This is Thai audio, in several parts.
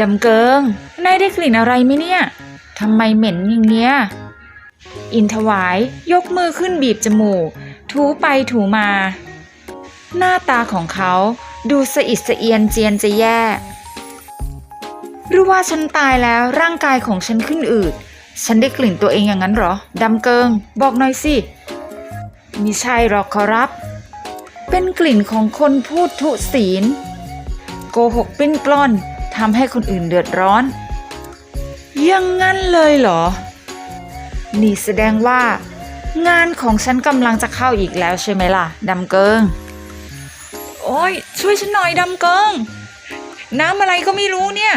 ดำเกิง นายได้กลิ่นอะไรไหมเนี่ย ทำไมเหม็นอย่างเนี้ย อินทวายยกมือขึ้นบีบจมูก ถูไปถูมา หน้าตาของเขาดูสะอิดสะเอียนเจียนจะแย่รือว่าฉันตายแล้วร่างกายของฉันขึ้นอืด ฉันได้กลิ่นตัวเองอย่างนั้นหรอ ดำเกิง บอกหน่อยสิ มิใช่หรอกขอรับ เป็นกลิ่นของคนพูดทุศีล โกหกปิ้นปล้อนทำให้คนอื่นเดือดร้อน ยังงั้นเลยเหรอ นี่แสดงว่า งานของฉันกำลังจะเข้าอีกแล้วใช่ไหมล่ะดำเกิง โอ้ยช่วยฉันหน่อยดำเกิง น้ำอะไรก็ไม่รู้เนี่ย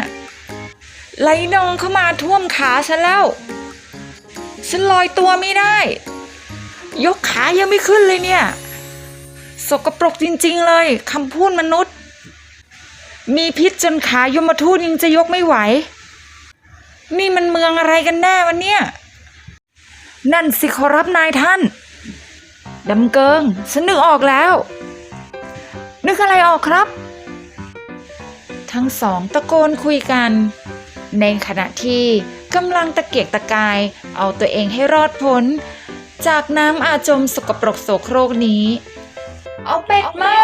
ไหลนองเข้ามาท่วมขาฉันแล้ว ฉันลอยตัวไม่ได้ ยกขายังไม่ขึ้นเลยเนี่ย สกปรกจริงๆเลยคำพูดมนุษย์ มีพิษจนขายมทูตยังจะยกไม่ไหว นี่มันเมืองอะไรกันแน่วันเนี่ยนั่นสิขอรับนายท่านดำเกิง ฉันนึกออกแล้ว นึกอะไรออกครับ ทั้งสองตะโกนคุยกัน ในขณะที่กำลังตะเกียกตะกายเอาตัวเองให้รอดพ้น จากน้ำอาจมสกปรกโสโครกนี้ เอาเป็ดมา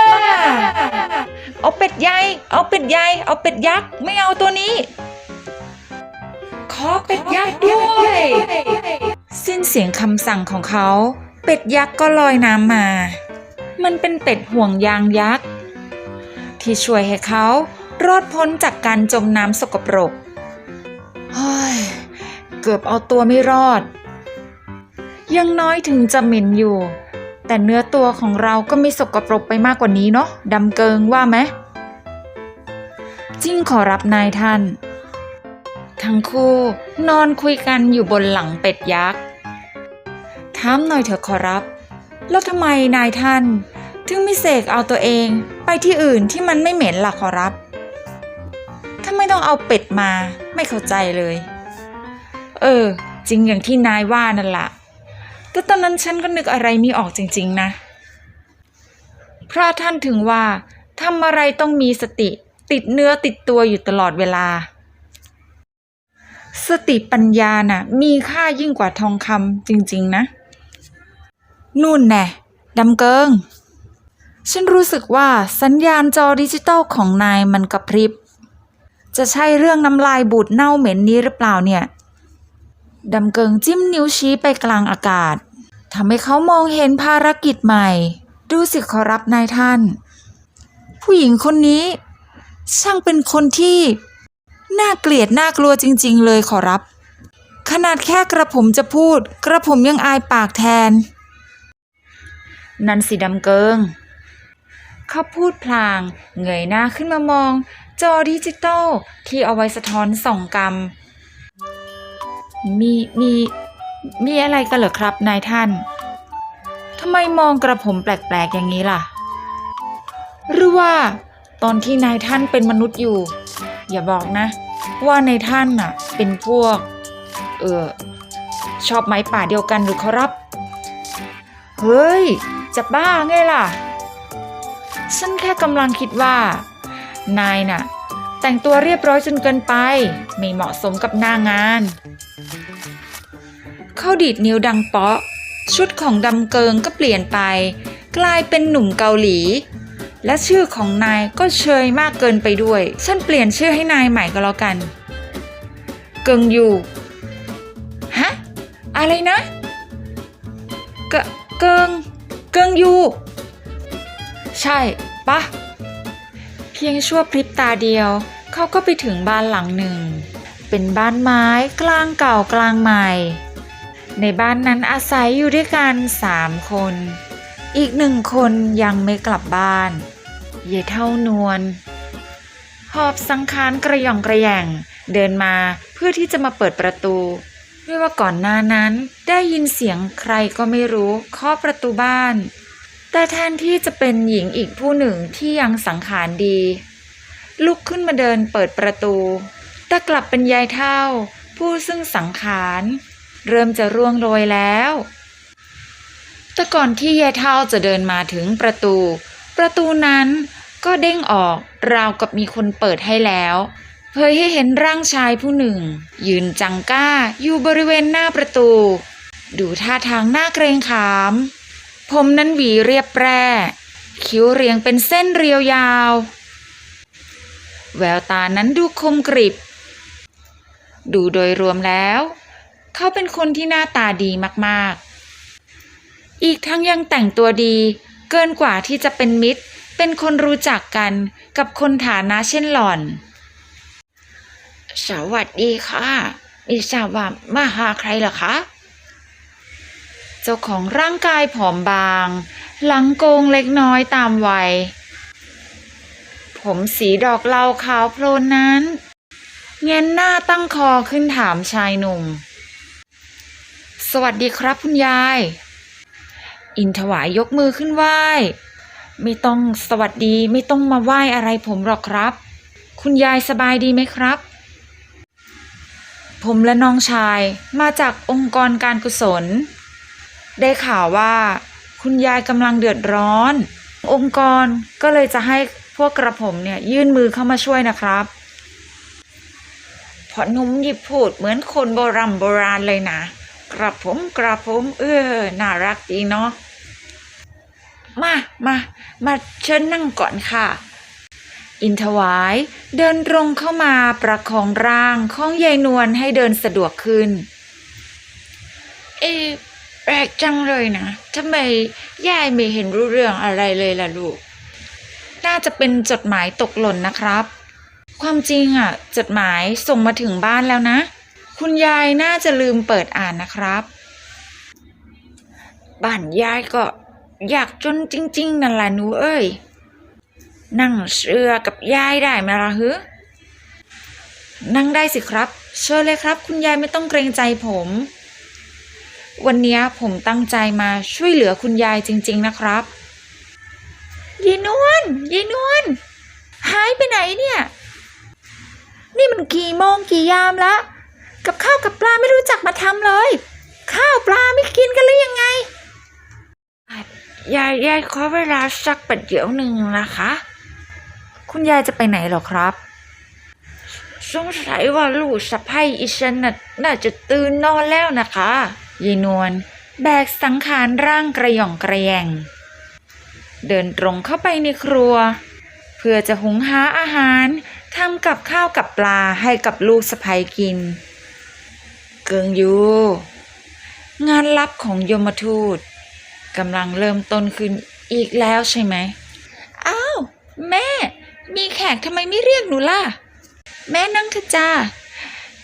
เอาเป็ดใหญ่ เอาเป็ดใหญ่ เอาเป็ดยักษ์ ไม่เอาตัวนี้ ขอเป็ดยักษ์ด้วย สิ้นเสียงคำสั่งของเขา เป็ดยักษ์ก็ลอยน้ำมา มันเป็นเป็ดห่วงยางยักษ์ ที่ช่วยให้เขารอดพ้นจากการจมน้ำสกปรกเฮ้ย เกือบเอาตัวไม่รอด ยังน้อยถึงจะเหม็นอยู่ แต่เนื้อตัวของเราก็ไม่สกปรกไปมากกว่านี้เนาะดำเกิงว่าไหมจริงขอรับนายท่าน ทั้งคู่นอนคุยกันอยู่บนหลังเป็ดยักษ์ถามหน่อยเถอะขอรับ แล้วทำไมนายท่าน ถึงไม่เสกเอาตัวเองไปที่อื่นที่มันไม่เหม็นล่ะขอรับทำไมต้องเอาเป็ดมาไม่เข้าใจเลย เออ จริงอย่างที่นายว่านั่นละ แต่ตอนนั้นฉันก็นึกอะไรไม่ออกจริงๆนะ พระท่านถึงว่าทำอะไรต้องมีสติ ติดเนื้อติดตัวอยู่ตลอดเวลา สติปัญญาน่ะ มีค่ายิ่งกว่าทองคำจริงๆนะ นู่นแน่ดำเกิง ฉันรู้สึกว่าสัญญาณจอดิจิตอลของนายมันกระพริบ จะใช่เรื่องน้ำลายบูดเน่าเหม็นนี้หรือเปล่าเนี่ย ดำเกิงจิ้มนิ้วชี้ไปกลางอากาศทำให้เขามองเห็นภารกิจใหม่ ดูสิขอรับนายท่าน ผู้หญิงคนนี้ ช่างเป็นคนที่ น่าเกลียดน่ากลัวจริง ๆ เลยขอรับ ขนาดแค่กระผมจะพูด กระผมยังอายปากแทน นันสิดำเกิง เขาพูดพลาง เงยหน้าขึ้นมามอง จอดิจิตอลที่เอาไว้สะท้อนส่องกรรม มีมีมีอะไรกันเหรอครับนายท่านทำไมมองกระผมแปลกๆอย่างนี้ล่ะ หรือว่า ตอนที่นายท่านเป็นมนุษย์อยู่ อย่าบอกนะ ว่านายท่านน่ะ เป็นพวก เออชอบไม้ป่าเดียวกันหรือครับ เฮ้ย จะบ้าไงล่ะ ฉันแค่กำลังคิดว่า นายน่ะ แต่งตัวเรียบร้อยจนเกินไป ไม่เหมาะสมกับหน้างาน เข้าดีดนิ้วดังเปาะ ชุดของดำเกิงก็เปลี่ยนไป กลายเป็นหนุ่มเกาหลี และชื่อของนายก็เชยมากเกินไปด้วย ฉันเปลี่ยนชื่อให้นายใหม่ก็แล้วกัน เกิงยูฮะอะไรนะเกเกิงเกิงยูใช่ปะ พียงชั่วพริบตาเดียว เขาก็ไปถึงบ้านหลังหนึ่ง เป็นบ้านไม้กลางเก่ากลางใหม่ ในบ้านนั้นอาศัยอยู่ด้วยกันสามคน อีกหนึ่งคนยังไม่กลับบ้าน เยเท่านวลหอบสังขารกระย่องกระแหย่งเดินมาเพื่อที่จะมาเปิดประตูด้วยว่าก่อนหน้านั้นได้ยินเสียงใครก็ไม่รู้เคาะประตูบ้าน แต่แทนที่จะเป็นหญิงอีกผู้หนึ่งที่ยังสังขารดี ลุกขึ้นมาเดินเปิดประตู แต่กลับเป็นยายเท่า ผู้ซึ่งสังขาร เริ่มจะร่วงโรยแล้ว แต่ก่อนที่ยายเท่าจะเดินมาถึงประตู ประตูนั้นก็เด้งออกราวกับมีคนเปิดให้แล้วเผยให้เห็นร่างชายผู้หนึ่ง ยืนจังก้าอยู่บริเวณหน้าประตู ดูท่าทางหน่าเกรงขาม ผมนั้นหวีเรียบแร่คิ้วเรียงเป็นเส้นเรียวยาว แววตานั้นดูคมกริบ ดูโดยรวมแล้ว เขาเป็นคนที่หน้าตาดีมากๆ อีกทั้งยังแต่งตัวดี เกินกว่าที่จะเป็นมิตร เป็นคนรู้จักกันกับคนฐานะเช่นหล่อน สวัสดีค่ะม่ทราบว่ามาหาใครเหรอคะ เจ้าของร่างกายผอมบาง หลังโกงเล็กน้อยตามวัย ผมสีดอกเหลาขาวโพลนนั้น เงนหน้าตั้งคอขึ้นถามชายหนุ่ม สวัสดีครับคุณยาย อินถวายยกมือขึ้นไหว้ ไม่ต้องสวัสดีไม่ต้องมาไหว้อะไรผมหรอกครับ คุณยายสบายดีไหมครับผมและน้องชายมาจากองค์กรการกุศล ได้ข่าวว่า คุณยายกำลังเดือดร้อน องค์กรก็เลยจะให้พวกกระผมเนี่ยยื่นมือเข้ามาช่วยนะครับพอหนุ่มหยิบพูดเหมือนคนโบราณโบราณเลยนะกระผมกระผมเออน่ารักดีเนาะมามามาเชิญนั่งก่อนค่ะ อินทวายเดินตรงเข้ามาประคองร่างของยายนวลให้เดินสะดวกขึ้น เอ๊ แปลกจังเลยนะทำไมยายไม่เห็นรู้เรื่องอะไรเลยล่ะลูก น่าจะเป็นจดหมายตกหล่นนะครับ ความจริงอะ จดหมายส่งมาถึงบ้านแล้วนะ คุณยายน่าจะลืมเปิดอ่านนะครับ บ้านยายก็อยากจนจริง ๆ นั่นแหละหนูเอ้ย นั่งเรือกับยายได้ไหมล่ะฮึนั่งได้สิครับ เชิญเลยครับ คุณยายไม่ต้องเกรงใจผม วันนี้ผมตั้งใจมาช่วยเหลือคุณยายจริง ๆ นะครับยายนวลยายนวลหายไปไหนเนี่ย นี่มันกี่โมงกี่ยามละกับข้าวกับปลาไม่รู้จักมาทำเลย ข้าวปลาไม่กินกันหรือยังไงยายยายขอเวลาสักประเดี๋ยวหนึ่งนะคะ คุณยายจะไปไหนหรอครับ สงสัยว่าลูกสะใภ้อีฉันน่ะน่าจะตื่นนอนแล้วนะคะ ยายนวลแบกสังขารร่างกระหย่องกระแยง เดินตรงเข้าไปในครัว เพื่อจะหุงหาอาหารทำกับข้าวกับปลาให้กับลูกสะใภ้กิน เกิงยูงานลับของยมทูตกำลังเริ่มต้นขึ้นอีกแล้วใช่ไหม อ้าว แม่ มีแขกทำไมไม่เรียกหนูล่ะ แม่นั่งเถอะจ้า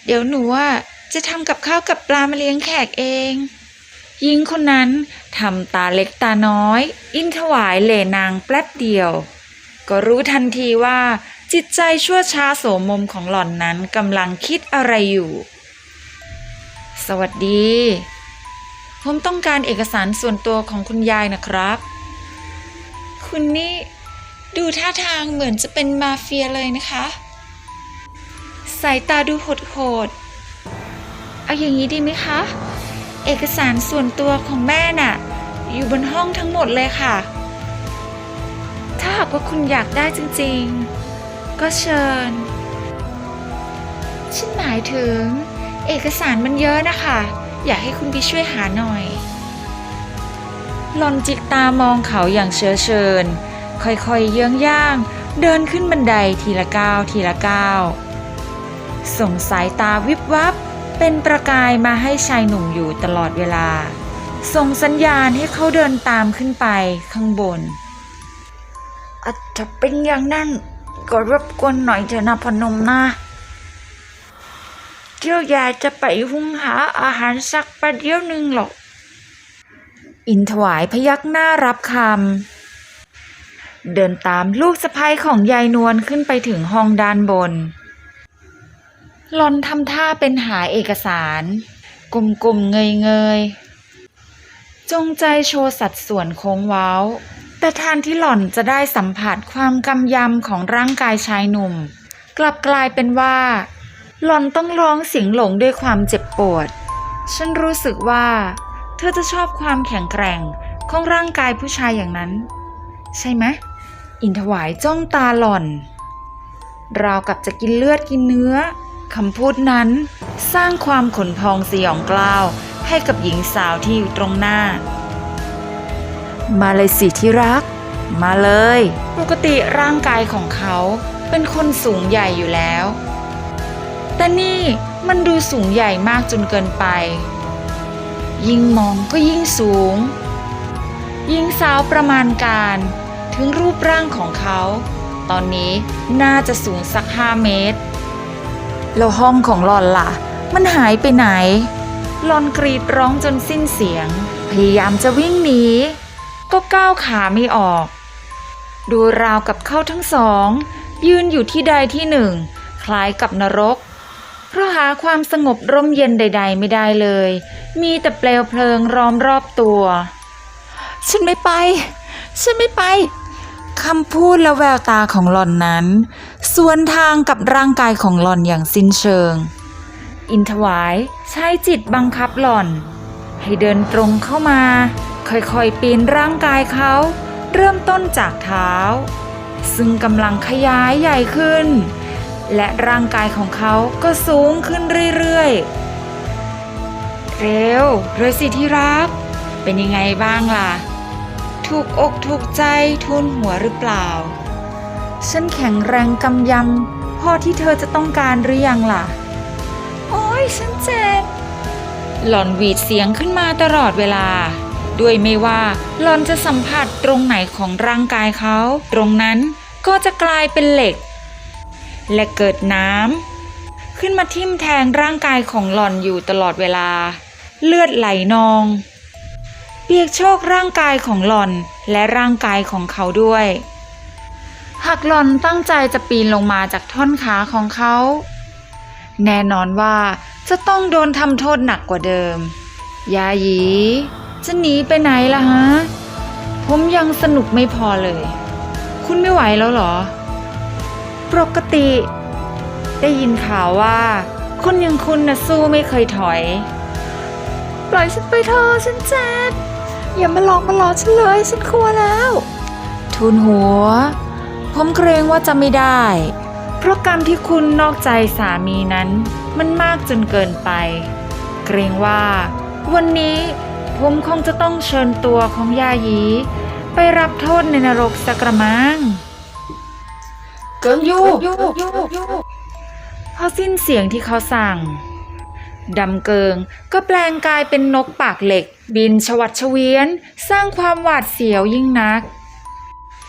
เดี๋ยวหนูว่า จะทำกับข้าวกับปลามาเลี้ยงแขกเองหญิงคนนั้นทำตาเล็กตาน้อย อินถวายเหลนางแป๊บเดียว ก็รู้ทันทีว่าจิตใจชั่วช้าโสมมของหล่อนนั้นกำลังคิดอะไรอยู่ สวัสดี ผมต้องการเอกสารส่วนตัวของคุณยายนะครับ คุณนี่ดูท่าทางเหมือนจะเป็นมาเฟียเลยนะคะ สายตาดูโหดๆ เอาอย่างนี้ดีไหมคะ เอกสารส่วนตัวของแม่น่ะ อยู่บนห้องทั้งหมดเลยค่ะ ถ้าหากว่าคุณอยากได้จริงๆ ก็เชิญ ฉันหมายถึง เอกสารมันเยอะนะคะ อยากให้คุณไปช่วยหาหน่อยหลอนจิกตามองเขาอย่างเชื้อเชิญ ค่อยๆเยื้องย่าง เดินขึ้นบันไดทีละก้าวทีละก้าวส่งสายตาวิบวับ เป็นประกายมาให้ชายหนุ่มอยู่ตลอดเวลา ส่งสัญญาณให้เขาเดินตามขึ้นไปข้างบน อาจจะเป็นอย่างนั้นก็รบกวนหน่อยเถอะนะพนมนะเดี๋ยวยายจะไปหุงหาอาหารสักประเดี๋ยวหนึ่งหรอก อินถวายพยักหน้ารับคำ เดินตามลูกสะพ้ยของยายนวลขึ้นไปถึงห้องด้านบน หลอนทำท่าเป็นหาเอกสารกลุ่มๆเงยเงยๆจงใจโชว์สัดส่วนโค้งเว้า แต่แทนที่หล่อนจะได้สัมผัสความกำยำของร่างกายชายหนุ่ม กลับกลายเป็นว่า หล่อนต้องร้องเสียงหลงด้วยความเจ็บปวด ฉันรู้สึกว่า เธอจะชอบความแข็งแกร่งของร่างกายผู้ชายอย่างนั้น ใช่ไหมอินทวายจ้องตาหล่อน ราวกับจะกินเลือดกินเนื้อ คำพูดนั้นสร้างความขนพองสยองกล้าวให้กับหญิงสาวที่อยู่ตรงหน้า มาเลยสิที่รัก มาเลย ปกติร่างกายของเขาเป็นคนสูงใหญ่อยู่แล้ว แต่นี่มันดูสูงใหญ่มากจนเกินไป ยิ่งมองก็ยิ่งสูง หญิงสาวประมาณการถึงรูปร่างของเขา ตอนนี้น่าจะสูงสักห้าเมตร แล้วห้องของหลอนล่ะ มันหายไปไหน หลอนกรีดร้องจนสิ้นเสียง พยายามจะวิ่งหนี ก็ก้าวขาไม่ออก ดูราวกับเข้าทั้งสอง ยืนอยู่ที่ใดที่หนึ่ง คล้ายกับนรก เพราะหาความสงบร่มเย็นใด ๆ ไม่ได้เลย มีแต่เปลวเพลิงล้อมรอบตัว ฉันไม่ไป ฉันไม่ไป คำพูดและแววตาของหล่อนนั้น สวนทางกับร่างกายของหล่อนอย่างสิ้นเชิง อินทวายใช้จิตบังคับหล่อน ให้เดินตรงเข้ามา ค่อยๆปีนร่างกายเขา เริ่มต้นจากเท้า ซึ่งกำลังขยายใหญ่ขึ้น และร่างกายของเขาก็สูงขึ้นเรื่อยๆ เร็วเร็วสิที่รัก เป็นยังไงบ้างล่ะ ถูกอกถูกใจทุนหัวหรือเปล่า ฉันแข็งแรงกำยำพอที่เธอจะต้องการหรือยังล่ะ โอ้ยฉันเจ็บ หล่อนหวีดเสียงขึ้นมาตลอดเวลา ด้วยไม่ว่าหล่อนจะสัมผัสตรงไหนของร่างกายเขา ตรงนั้นก็จะกลายเป็นเหล็ก และเกิดน้ำขึ้นมาทิ่มแทงร่างกายของหล่อนอยู่ตลอดเวลา เลือดไหลนอง เปียกโชกร่างกายของหล่อนและร่างกายของเขาด้วย หากหล่อนตั้งใจจะปีนลงมาจากท่อนขาของเขา แน่นอนว่าจะต้องโดนทำโทษหนักกว่าเดิม ยาหยี จะหนีไปไหนล่ะฮะ ผมยังสนุกไม่พอเลย คุณไม่ไหวแล้วเหรอ ปกติ ได้ยินข่าวว่า คนอย่างคุณน่ะสู้ไม่เคยถอย ปล่อยฉันไปเถอะฉันเจ็บ อย่ามาหลอกมาหลอกฉันเลย ฉันกลัวแล้วทุนหัว ผมเกรงว่าจะไม่ได้ เพราะกรรมที่คุณนอกใจสามีนั้น มันมากจนเกินไป เกรงว่า วันนี้ผมคงจะต้องเชิญตัวของยายี ไปรับโทษในนรกสักกระมัง เกิงยูพอสิ้นเสียงที่เขาสั่ง ดำเกิงก็แปลงกายเป็นนกปากเหล็ก บินชวัดเฉวียนสร้างความหวาดเสียวยิ่งนัก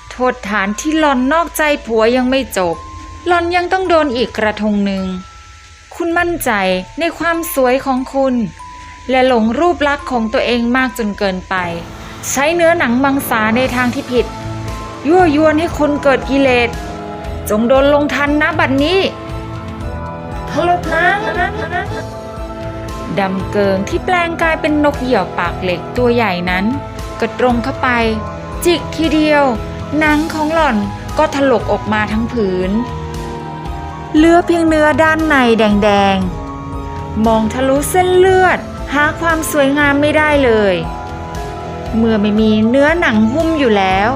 โทษฐานที่หลอนนอกใจผัวยังไม่จบ หลอนยังต้องโดนอีกกระทงหนึ่ง คุณมั่นใจในความสวยของคุณ และหลงรูปลักษณ์ของตัวเองมากจนเกินไป ใช้เนื้อหนังมังสาในทางที่ผิด ยั่วยวนให้คนเกิดกิเลส จงโดนลงทันนะบัดนนี้ทลบนะ ดำเกิงที่แปลงกายเป็นนกเหยี่ยวปากเหล็กตัวใหญ่นั้น ก็ตรงเข้าไป จิกทีเดียว หนังของหล่อนก็ถลกออกมาทั้งผืนเหลือเพียงเนื้อด้านในแดงๆ มองทะลุเส้นเลือด หาความสวยงามไม่ได้เลย เมื่อไม่มีเนื้อหนังหุ้มอยู่แล้ว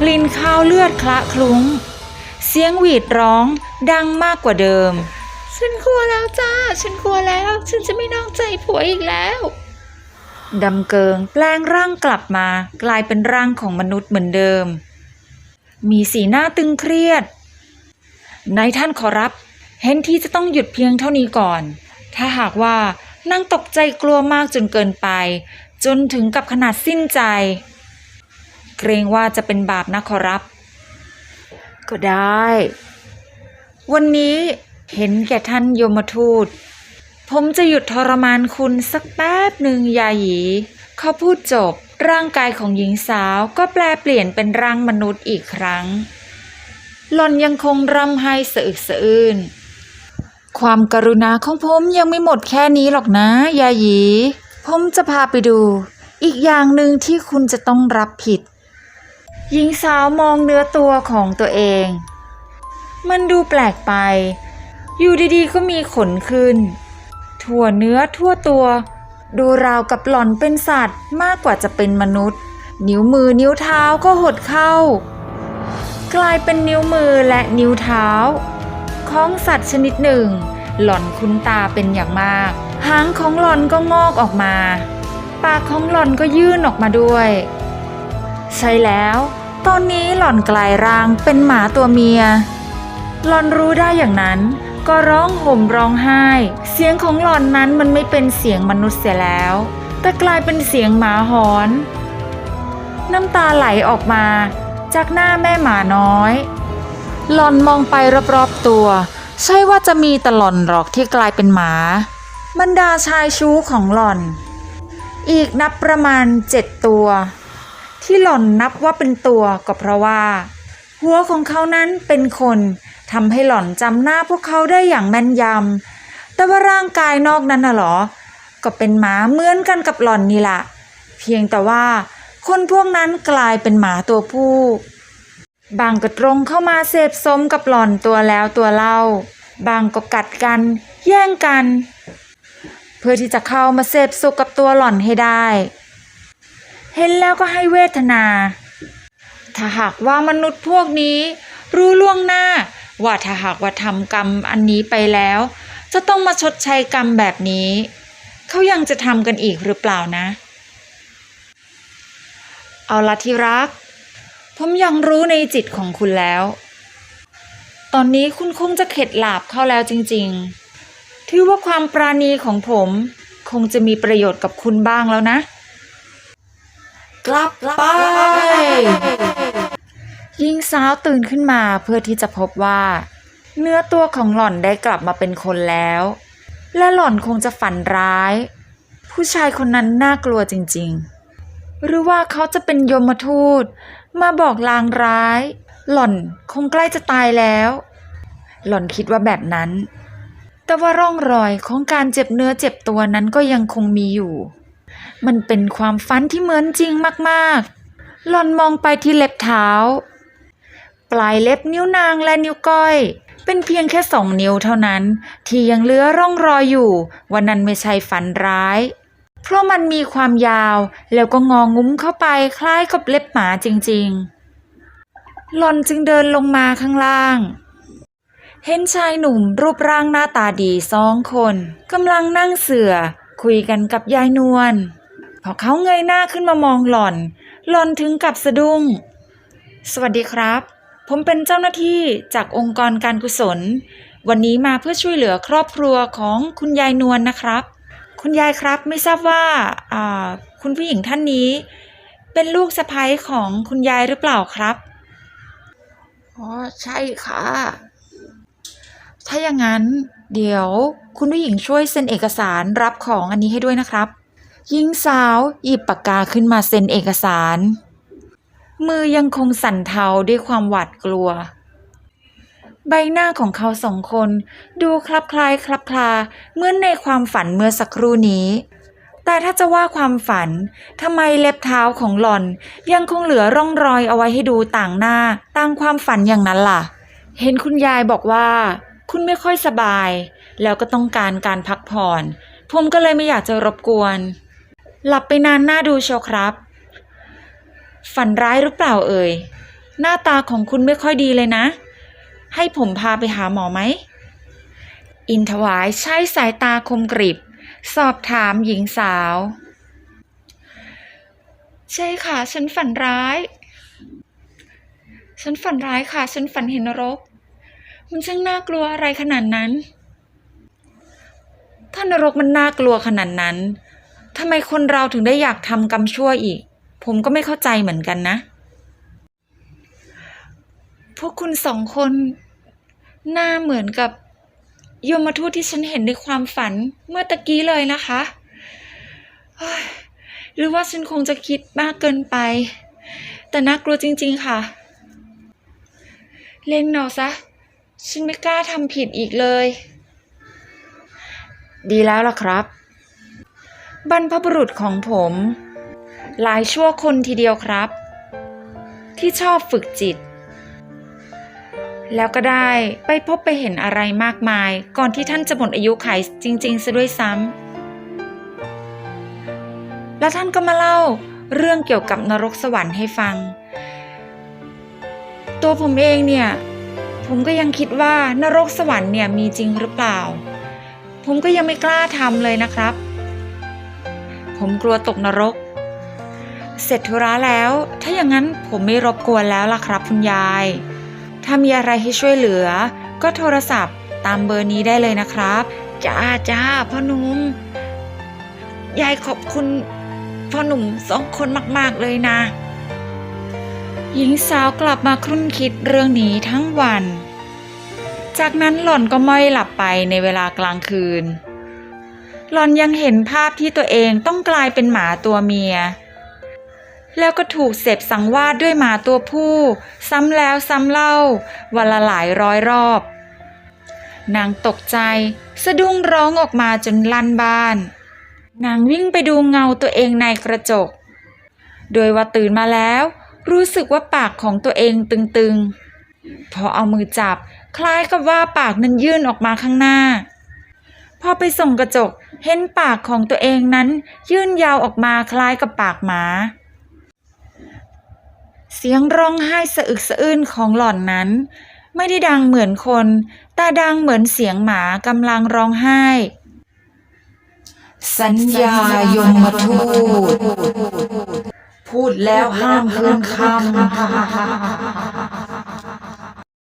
กลิ่นคาวเลือดคละคลุ้ง เสียงหวีดร้องดังมากกว่าเดิม ฉันกลัวแล้วจ้า ฉันกลัวแล้ว ฉันจะไม่นอกใจผัวอีกแล้วดำเกิงแปลงร่างกลับมา กลายเป็นร่างของมนุษย์เหมือนเดิม มีสีหน้าตึงเครียดนายท่านขอรับ เห็นที่จะต้องหยุดเพียงเท่านี้ก่อน ถ้าหากว่านางตกใจกลัวมากจนเกินไป จนถึงกับขนาดสิ้นใจ เกรงว่าจะเป็นบาปนะขอรับ ก็ได้ วันนี้ เห็นแก่ท่านยมทูต ผมจะหยุดทรมานคุณสักแป๊บหนึ่งยาหยีเขาพูดจบร่างกายของหญิงสาวก็แปลเปลี่ยนเป็นร่างมนุษย์อีกครั้ง หล่อนยังคงร่ำไห้สะอึกสะอื้นความกรุณาของผมยังไม่หมดแค่นี้หรอกนะ ยาหยี ผมจะพาไปดู อีกอย่างหนึ่งที่คุณจะต้องรับผิด หญิงสาวมองเนื้อตัวของตัวเอง มันดูแปลกไป อยู่ดีๆ ก็มีขนขึ้น ทั่วเนื้อทั่วตัว ดูราวกับหล่อนเป็นสัตว์มากกว่าจะเป็นมนุษย์ นิ้วมือนิ้วเท้าก็หดเข้า กลายเป็นนิ้วมือและนิ้วเท้า ของสัตว์ชนิดหนึ่ง หล่อนคุ้นตาเป็นอย่างมาก หางของหล่อนก็งอกออกมา ปากของหล่อนก็ยื่นออกมาด้วย ใช่แล้วตอนนี้หล่อนกลายร่างเป็นหมาตัวเมีย หล่อนรู้ได้อย่างนั้น ก็ร้องห่มร้องไห้ เสียงของหล่อนนั้นมันไม่เป็นเสียงมนุษย์เสียแล้ว แต่กลายเป็นเสียงหมาหอน น้ำตาไหลออกมา จากหน้าแม่หมาน้อย หล่อนมองไปรอบๆตัว ใช่ว่าจะมีแต่หล่อนหรอกที่กลายเป็นหมาบรรดาชายชู้ของหล่อน อีกนับประมาณเจ็ดตัว ที่หล่อนนับว่าเป็นตัวก็เพราะว่า หัวของเขานั้นเป็นคน ทำให้หล่อนจำหน้าพวกเขาได้อย่างแม่นยำ แต่ว่าร่างกายนอกนั้นน่ะหรอ ก็เป็นหมาเหมือนกันกับหล่อนนี่ละ เพียงแต่ว่าคนพวกนั้นกลายเป็นหมาตัวผู้ บางก็ตรงเข้ามาเสพสมกับหล่อนตัวแล้วตัวเล่า บางก็กัดกัน แย่งกัน เพื่อที่จะเข้ามาเสพสุขกับตัวหล่อนให้ได้ เห็นแล้วก็ให้เวทนา ถ้าหากว่ามนุษย์พวกนี้รู้ล่วงหน้า ว่าถ้าหากว่าทำกรรมอันนี้ไปแล้ว จะต้องมาชดใช้กรรมแบบนี้ เขายังจะทำกันอีกหรือเปล่านะ เอาละที่รัก ผมยังรู้ในจิตของคุณแล้ว ตอนนี้คุณคงจะเข็ดหลาบเข้าแล้วจริง ๆ ถือว่าความปราณีของผมคงจะมีประโยชน์กับคุณบ้างแล้วนะ กลับไป หญิงสาวตื่นขึ้นมาเพื่อที่จะพบว่า เนื้อตัวของหล่อนได้กลับมาเป็นคนแล้ว และหล่อนคงจะฝันร้าย ผู้ชายคนนั้นน่ากลัวจริงๆ หรือว่าเขาจะเป็นยมทูต มาบอกลางร้าย หล่อนคงใกล้จะตายแล้ว หล่อนคิดว่าแบบนั้น แต่ว่าร่องรอยของการเจ็บเนื้อเจ็บตัวนั้นก็ยังคงมีอยู่ มันเป็นความฝันที่เหมือนจริงมากๆ หล่อนมองไปที่เล็บเท้า ปลายเล็บนิ้วนางและนิ้วก้อย เป็นเพียงแค่สองนิ้วเท่านั้น ที่ยังเหลือร่องรอยอยู่ว่านั้นไม่ใช่ฝันร้าย เพราะมันมีความยาวแล้วก็งองุ้มเข้าไปคล้ายกับเล็บหมาจริงๆ หลอนจึงเดินลงมาข้างล่างเห็นชายหนุ่มรูปร่างหน้าตาดีสองคนกำลังนั่งเสือ คุยกันกับยายนวลพอเขาเงยหน้าขึ้นมามองหล่อน หล่อนถึงกับสะดุ้ง สวัสดีครับ ผมเป็นเจ้าหน้าที่จากองค์กรการกุศล วันนี้มาเพื่อช่วยเหลือครอบครัวของคุณยายนวลนะครับ คุณยายครับไม่ทราบว่าอ่าคุณผู้หญิงท่านนี้ เป็นลูกสะใภ้ของคุณยายหรือเปล่าครับอ๋อใช่ค่ะ ถ้าอย่างนั้น เดี๋ยวคุณผู้หญิงช่วยเซ็นเอกสารรับของอันนี้ให้ด้วยนะครับหญิงสาวหยิบปากกาขึ้นมาเซ็นเอกสาร มือยังคงสั่นเทาด้วยความหวาดกลัว ใบหน้าของเขาสองคนดูคลับคล้ายคลับคลาเหมือนในความฝันเมื่อสักครู่นี้ แต่ถ้าจะว่าความฝันทำไมเล็บเท้าของหล่อนยังคงเหลือร่องรอยเอาไว้ให้ดูต่างหน้าต่างความฝันอย่างนั้นล่ะ เห็นคุณยายบอกว่า คุณไม่ค่อยสบาย แล้วก็ต้องการการพักผ่อน ผมก็เลยไม่อยากจะรบกวน หลับไปนานหน้าดูเชียวครับ ฝันร้ายหรือเปล่าเอ่ย หน้าตาของคุณไม่ค่อยดีเลยนะ ให้ผมพาไปหาหมอไหม อินทวายใช้สายตาคมกริบ สอบถามหญิงสาว ใช่ค่ะ ฉันฝันร้าย ฉันฝันร้ายค่ะ ฉันฝันเห็นนรก มันช่างน่ากลัวอะไรขนาดนั้น ถ้านรกมันน่ากลัวขนาดนั้นทำไมคนเราถึงได้อยากทำกรรมชั่วอีก ผมก็ไม่เข้าใจเหมือนกันนะ พวกคุณสองคน หน้าเหมือนกับยมทูตที่ฉันเห็นในความฝันเมื่อตะกี้เลยนะคะหรือว่าฉันคงจะคิดมากเกินไป แต่น่ากลัวจริง ๆ ค่ะ เล่นเอาซะ ฉันไม่กล้าทำผิดอีกเลย ดีแล้วล่ะครับ บรรพบุรุษของผม หลายชั่วคนทีเดียวครับ ที่ชอบฝึกจิต แล้วก็ได้ไปพบไปเห็นอะไรมากมาย ก่อนที่ท่านจะหมดอายุไขจริงๆซะด้วยซ้ำแล้วท่านก็มาเล่าเรื่องเกี่ยวกับนรกสวรรค์ให้ฟัง ตัวผมเองเนี่ย ผมก็ยังคิดว่านรกสวรรค์เนี่ยมีจริงหรือเปล่า ผมก็ยังไม่กล้าทำเลยนะครับ ผมกลัวตกนรก เสร็จธุระแล้ว ถ้าอย่างนั้นผมไม่รบกวนแล้วล่ะครับคุณยาย ถ้ามีอะไรให้ช่วยเหลือ ก็โทรศัพท์ตามเบอร์นี้ได้เลยนะครับจ้าจ้าพ่อหนุ่มยายขอบคุณพ่อหนุ่มสองคนมากๆเลยนะ หญิงสาวกลับมาครุ่นคิดเรื่องนี้ทั้งวัน จากนั้นหล่อนก็ไม้อยหลับไปในเวลากลางคืน หล่อนยังเห็นภาพที่ตัวเองต้องกลายเป็นหมาตัวเมีย แล้วก็ถูกเสพสังวาสด้วยหมาตัวผู้ ซ้ำแล้วซ้ำเล่า วันละหลายร้อยรอบ นางตกใจ สะดุ้งร้องออกมาจนลั่นบ้าน นางวิ่งไปดูเงาตัวเองในกระจก โดยว่าตื่นมาแล้ว รู้สึกว่าปากของตัวเองตึงๆ พอเอามือจับ คล้ายกับว่าปากนั้นยื่นออกมาข้างหน้า พอไปส่องกระจก เห็นปากของตัวเองนั้น ยื่นยาวออกมาคล้ายกับปากหมา เสียงร้องไห้สะอึกสะอื้นของหล่อนนั้น ไม่ได้ดังเหมือนคน แต่ดังเหมือนเสียงหมากำลังร้องไห้ สัญญายมทูตพูดแล้วห้ามเกินคำ